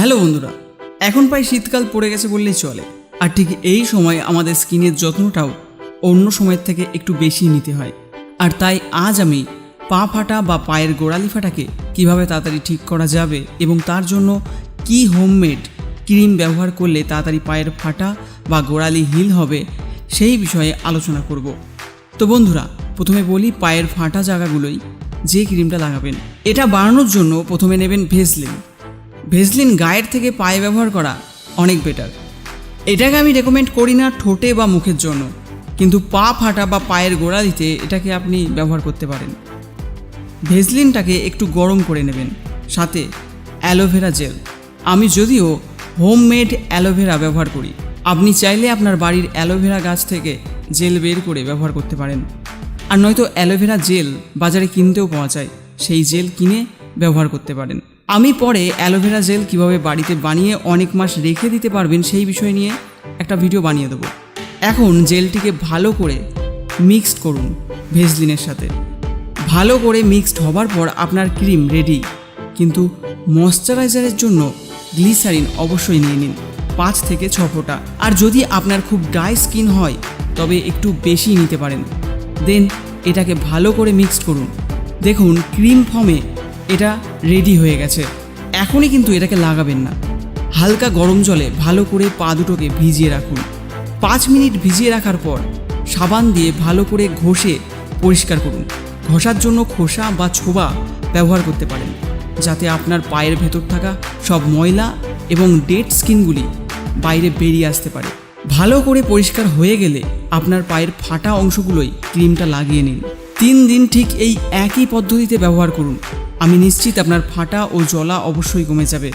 Hello বন্ধুরা, এখন প্রায় শীতকাল পড়ে গেছে বললেই চলে। আর ঠিক এই সময় আমাদের স্কিনের যত্নটাও অন্য সময়ের থেকে একটু বেশি নিতে হয়। আর তাই আজ আমি পা ফাটা বা পায়ের গোড়ালি ফাটাকে কীভাবে তাড়াতাড়ি ঠিক করা যাবে এবং তার জন্য কি হোমমেড ক্রিম ব্যবহার করলে তাড়াতাড়ি পায়ের ফাটা বা গোড়ালি হিল হবে সেই বিষয়ে আলোচনা করব। তো বন্ধুরা, প্রথমে বলি পায়ের ফাটা জায়গাগুলোই যে ক্রিমটা লাগাবেন। এটা বাড়ানোর জন্য প্রথমে নেবেন ভেসলিন। ভেসলিন গায়ের থেকে পায়ে ব্যবহার করা অনেক বেটার এটাকে আমি রেকমেন্ড করি না ঠোঁটে বা মুখের জন্য। কিন্তু পা ফাটা বা পায়ের গোড়া দিতে এটাকে আপনি ব্যবহার করতে পারেন। ভেসলিনটাকে একটু গরম করে নেবেন। সাথে অ্যালোভেরা জেল আমি যদিও হোমমেড অ্যালোভেরা ব্যবহার করি। আপনি চাইলে আপনার বাড়ির অ্যালোভেরা গাছ থেকে জেল বের করে ব্যবহার করতে পারেন। আর নয়তো অ্যালোভেরা জেল বাজারে কিনতেও পাওয়া যায়। সেই জেল কিনে ব্যবহার করতে পারেন। আমি পরে অ্যালোভেরা জেল কীভাবে বাড়িতে বানিয়ে অনেক মাস রেখে দিতে পারবেন সেই বিষয় নিয়ে একটা ভিডিও বানিয়ে দেবো। এখন জেলটিকে ভালো করে মিক্সড করুন ভেজলিনের সাথে। ভালো করে মিক্সড হবার পর আপনার ক্রিম রেডি। কিন্তু ময়শ্চারাইজারের জন্য গ্লিসারিন অবশ্যই নিয়ে নিন, পাঁচ থেকে ছ ফোঁটা। আর যদি আপনার খুব ড্রাই স্কিন হয়, তবে একটু বেশি নিতে পারেন। দেন এটাকে ভালো করে মিক্সড করুন। দেখুন, ক্রিম ফর্মে এটা রেডি হয়ে গেছে। এখনই কিন্তু এটাকে লাগাবেন না। হালকা গরম জলে ভালো করে পা দুটোকে ভিজিয়ে রাখুন। পাঁচ মিনিট ভিজিয়ে রাখার পর সাবান দিয়ে ভালো করে ঘষে পরিষ্কার করুন। ঘষার জন্য খোসা বা ছোবা ব্যবহার করতে পারেন, যাতে আপনার পায়ের ভেতর থাকা সব ময়লা এবং ডেড স্কিনগুলি বাইরে বেরিয়ে আসতে পারে। ভালো করে পরিষ্কার হয়ে গেলে আপনার পায়ের ফাটা অংশগুলোই ক্রিমটা লাগিয়ে নিন। তিন দিন ঠিক এই একই পদ্ধতিতে ব্যবহার করুন। আমি নিশ্চিত আপনার ফাটা ও জলা অবশ্যই কমে যাবে।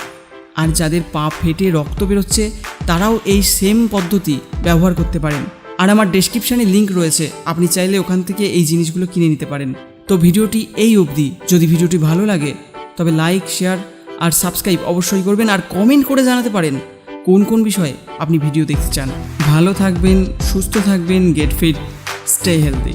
আর যাদের পা ফেটে রক্ত বেরোচ্ছে, তারাও এই সেম পদ্ধতি ব্যবহার করতে পারেন। আর আমার ডেসক্রিপশানে লিঙ্ক রয়েছে, আপনি চাইলে ওখান থেকে এই জিনিসগুলো কিনে নিতে পারেন। তো ভিডিওটি এই অবধি। যদি ভিডিওটি ভালো লাগে, তবে লাইক শেয়ার আর সাবস্ক্রাইব অবশ্যই করবেন আর কমেন্ট করে জানাতে পারেন কোন কোন বিষয়ে আপনি ভিডিও দেখতে চান। ভালো থাকবেন, সুস্থ থাকবেন গেট ফিট স্টে হেলদি